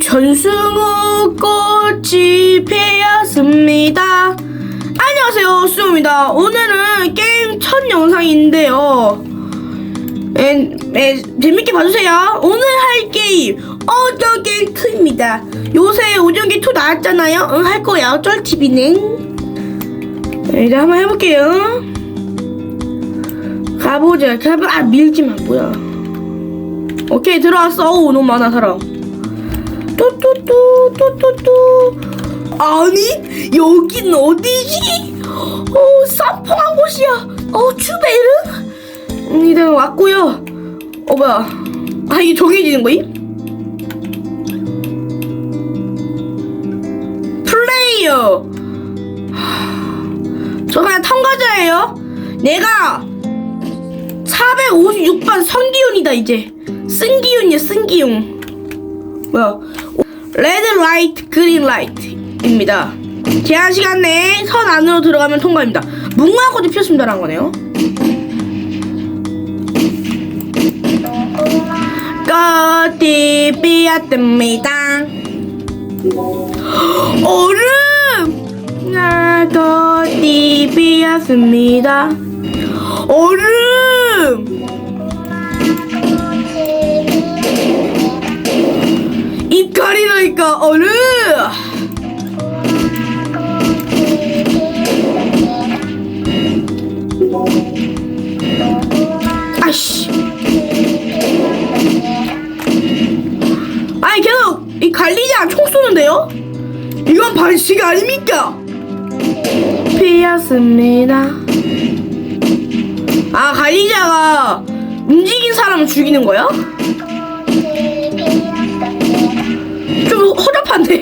전승우 꽃이 피었습니다. 안녕하세요, 수입니다. 오늘은 게임 첫 영상인데요. 에, 에, 재밌게 봐주세요. 오늘 할 게임 게임 2입니다. 요새 게임 2 나왔잖아요. 응, 할 거야. 네, 이제 한번 해볼게요. 가보자. 가보, 아, 밀지 마, 뭐야. 오케이, 들어왔어. 어우, 너무 많아, 사람. 뚜뚜뚜 뚜뚜뚜 아니 여긴 어디지? 어 쌈뽕한 곳이야 어 추베르? 음, 이제 왔고요 어 뭐야 아 이게 정해지는 거임? 플레이어 하, 저 그냥 탐과자예요 내가 456번 성기훈이다 이제 승기훈이야 승기훈 뭐야? 레드 라이트, 그린 라이트입니다. 제한 시간 내에 선 안으로 들어가면 통과입니다. 무궁화꽃이 피었습니다라는 거네요. 꽃이 피었습니다. 얼음! 나 꽃이 피었습니다. 얼음! 얼음 아씨 아니 계속 이 관리자 총 쏘는데요? 이건 반칙 아닙니까? 피었습니다 아 관리자가 움직인 사람을 죽이는 거야? 좀 허접한데?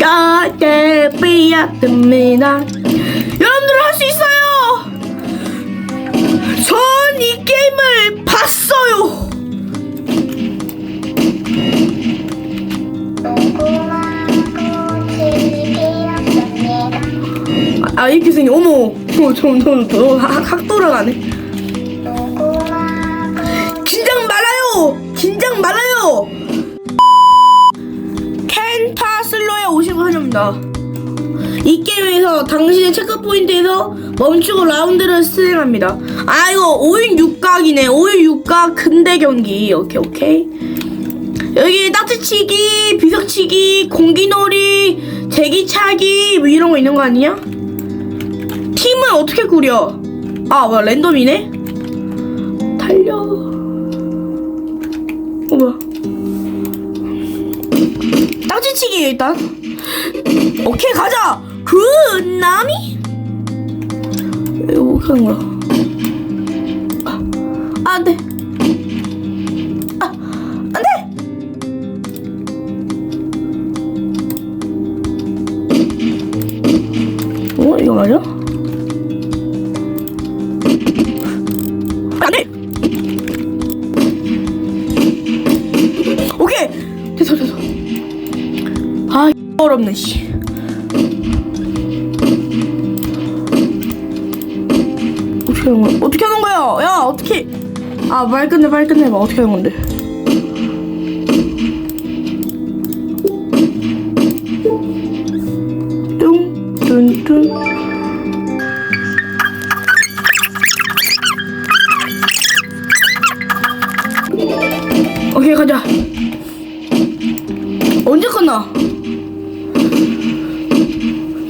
까게 삐약듭니다 여러분들 할 수 있어요! 전 이 게임을 봤어요! 아 이렇게 생겨 어머 어머 점점 확 돌아가네 환영합니다. 이 게임에서 당신의 체크포인트에서 멈추고 라운드를 수행합니다. 아 이거 5인 6각이네. 5인 6각 근대 경기. 오케이 오케이. 여기 딱지치기 비석치기 공기놀이 제기차기 뭐 이런 거 있는 거 아니냐? 팀은 어떻게 꾸려? 아 뭐야 랜덤이네? 달려. 어 뭐야? 딱지치기 일단 오케이 가자! 그 어떻게 하는 거야? 아 안돼. 아어 이거 맞아? 어렵네 씨. 어떻게 하는 거야? 어떻게 하는 거야? 야 어떻게? 아말 끝내 말 끝내 봐 어떻게 하는 건데? 뚱뚱뚱. 오케이 가자. 언제 끝나?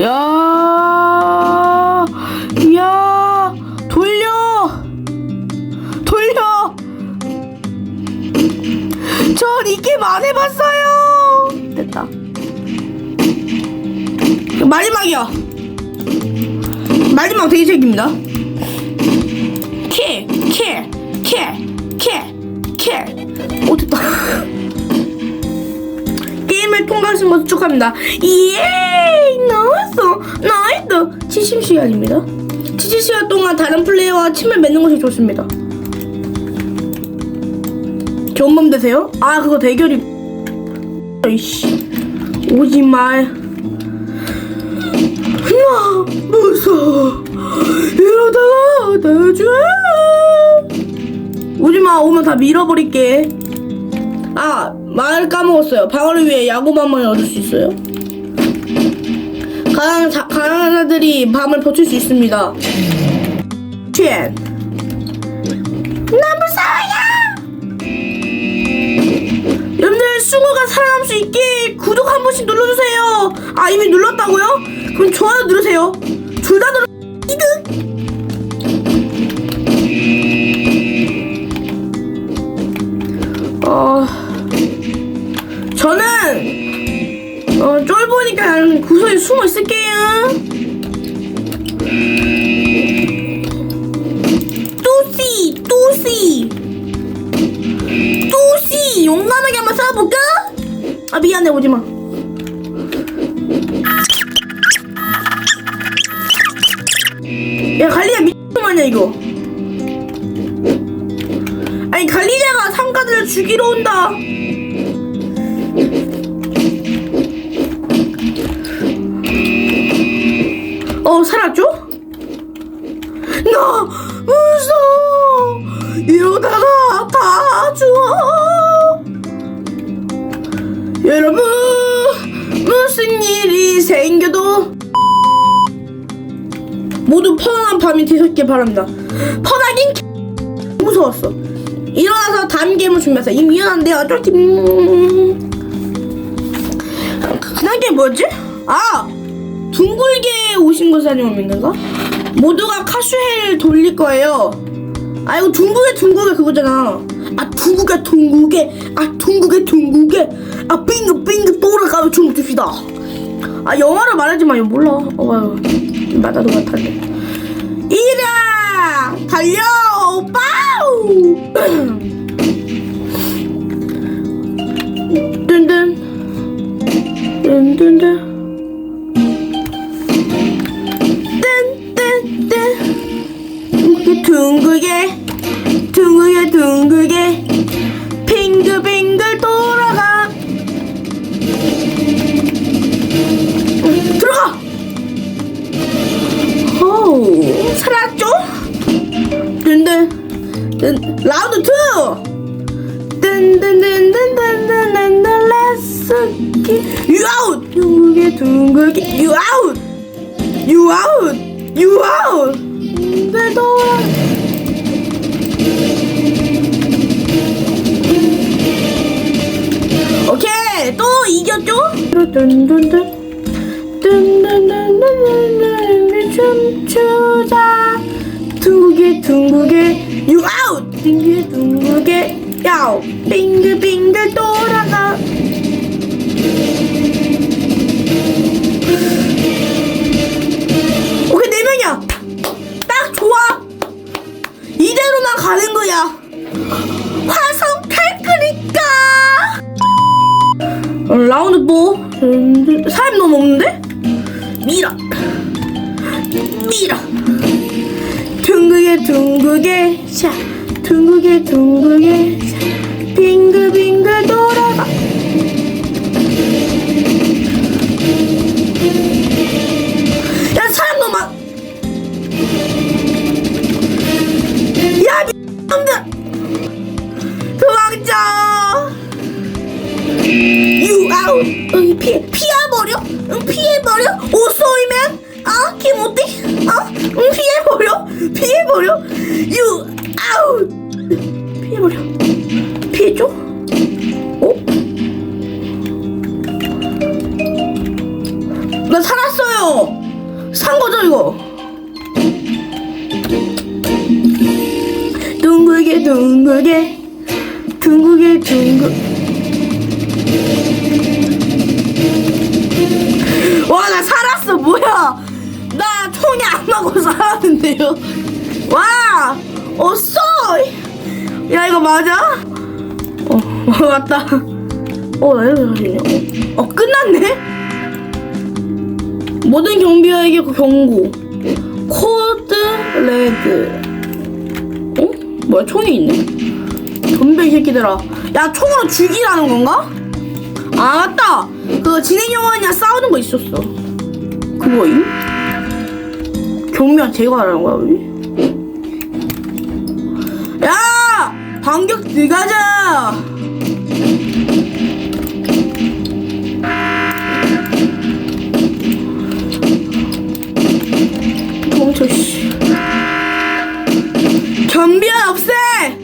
야, 야, 돌려, 돌려. 전 이 게임 안 해봤어요. 됐다. 마지막이야. 마지막 대기책입니다. 킬, 킬, 킬, 킬, 통과하신 것을 축하합니다. 예! 나왔어! 나이스! 70시간입니다. 70시간 동안 다른 플레이어와 침을 맺는 것이 좋습니다. 좋은 밤 되세요? 아, 그거 대결이. 이씨. 오지 말. 나 무서워. 이러다가 나중에. 오지 마, 오면 다 밀어버릴게. 아, 말 까먹었어요. 방어를 위해 야구밤을 얻을 수 있어요. 가장 자, 가난한 자들이 밤을 버틸 수 있습니다. 첸. 나 무서워요. 여러분들 숭어가 살아남을 수 있게 구독 한 번씩 눌러주세요. 아 이미 눌렀다고요? 그럼 좋아요 누르세요. 둘 다 눌러. 구석에 숨어 있을게요. 뚜시, 뚜시, 뚜시, 용감하게 한번 싸워볼까? 아 미안해 오지 마. 야 갈리야 미친 아니야 이거. 아니 갈리자가 상가들을 죽이러 온다. 어 살았죠? 나 무서워. 이러다가 다 죽어. 여러분 무슨 일이 생겨도 모두 편안한 밤이 되셨길 바랍니다. 편하긴 무서웠어. 일어나서 다음 게임을 준비했어요 이 미안한데 어쩔 수 음... 그냥 게 뭐였지? 아 둥글게 오신 것이 아니면인가? 모두가 카슈헬을 돌릴 거예요. 아 이거 둥글게 둥글게 그거잖아. 아 둥글게 둥글게 아 둥글게 둥글게 아 빙글 빙글 돌아가며 춤을 춥시다. 아 영어를 말하지 마요 몰라. 어 맞아. 맞아도 같은데. 이라 달려 빠우. 든든 든든든. 둥글게 둥글게 둥글게. 빙글빙글 돌아가. 들어가. 오 살았죠? 뜬 라운드 2 뜬뜬뜬뜬뜬뜬뜬 레슨 유아웃 둥글게 둥글게. 유아웃 out! You 내 돌아. 오케이 또 이겼죠? 뚠뚠뚠 뚠뚠뚠뚠뚠 춤추자 둥글게 둥글게 You out! 빙글 둥글게 야우 빙글빙글 돌아가 이대로만 가는 거야. 화성. 어, 라운드 4. 음, 사람 너무 없는데? 밀어. 밀어. 둥글게 둥글게 샤. 둥글게 둥글게 샤. 빙글빙글 돌아가. 야 사람 너무 많. 피해버려. You out. 피해버려. 피해줘. 어? 나 살았어요. 산 거죠 이거? 둥글게 둥글게 둥글게 둥글 와나 살았어 뭐야 나 총이 안 맞고 살았는데요 와 어 쏘 야 이거 맞아? 어 맞다 어 나 이렇게 살리냐 어, 어 끝났네 모든 경비원에게 경고. 코드 레드. 어? 뭐야 총이 있네? 이 새끼들아. 야 총으로 죽이라는 건가? 아 맞다. 그 진행 영화냐 싸우는 거 있었어. 그거임? 경비원 제거하라는 거야 우리? 야! 반격 들어가자! 경비야, 없애!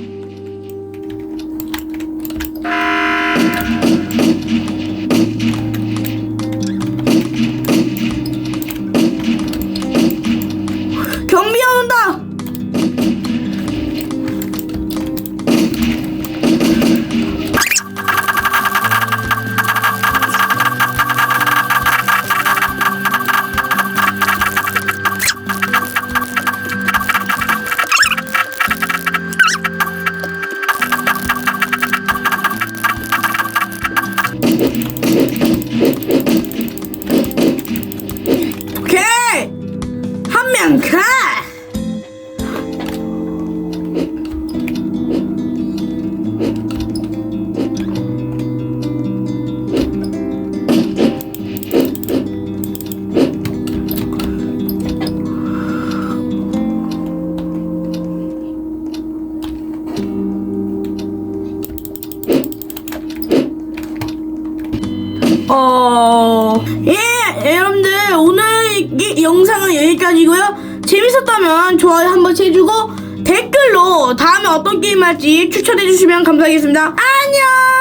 어, 예, 여러분들, 오늘 이 영상은 여기까지고요 재밌었다면 좋아요 한 번씩 해주고, 댓글로 다음에 어떤 게임 할지 추천해 주시면 감사하겠습니다. 안녕!